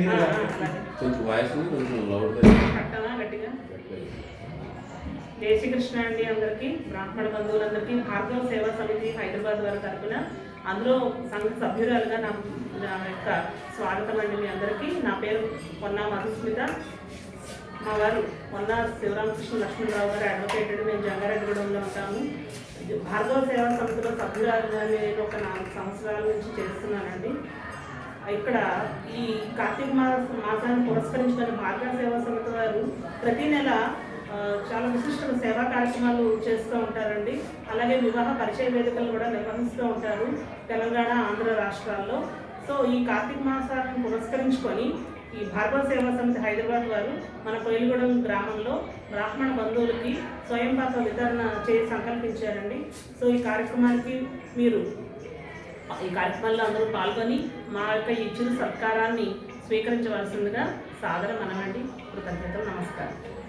మీరు. కొంచెం వాయిస్ కొంచెం లౌడ్ కట్టాలా గట్టిగా? జై శ్రీకృష్ణ అండి అందరికీ బ్రాహ్మణ బంధువులందరికీ భార్గవ సేవా సమితి హైదరాబాద్ వారి తరపున అందులో సంఘ సభ్యురాలుగా నా నా యొక్క స్వాగతం అండి మీ అందరికీ. నా పేరు పొన్నా మధుస్మిత. మా వారు పొన్నా శివరామకృష్ణ లక్ష్మణరావు గారు అడ్వకేటెడ్ మేము జంగారెడ్డిగూడెంలో ఉంటాము. భార్గవ సేవా సమితిలో సభ్యురాలుగా నేను ఒక నాలుగు సంవత్సరాల నుంచి చేస్తున్నానండి. ఇక్కడ ఈ కార్తీక మాస మాసాన్ని పురస్కరించుకొని మార్గా సేవా సమితి వారు ప్రతి నెల చాలా విశిష్టమైన సేవా కార్యక్రమాలు చేస్తూ ఉంటారండి. అలాగే వివాహ పరిచయ వేదికలు కూడా నిర్వహిస్తూ ఉంటారు తెలంగాణ ఆంధ్ర రాష్ట్రాల్లో. సో ఈ కార్తీక మాసాన్ని పురస్కరించుకొని ఈ భార్గవ సేవా సమితి హైదరాబాద్ వారు మన కోయిలగూడెం గ్రామంలో బ్రాహ్మణ బంధువులకి స్వయం పాత్ర వితరణ చేసి సంకల్పించారండి. సో ఈ కార్యక్రమానికి మీరు ఈ కార్యక్రమంలో అందరూ పాల్గొని మా యొక్క ఇచ్చిన సత్కారాన్ని స్వీకరించవలసిందిగా సాదర మనమండి. కృతజ్ఞతలు నమస్కారం.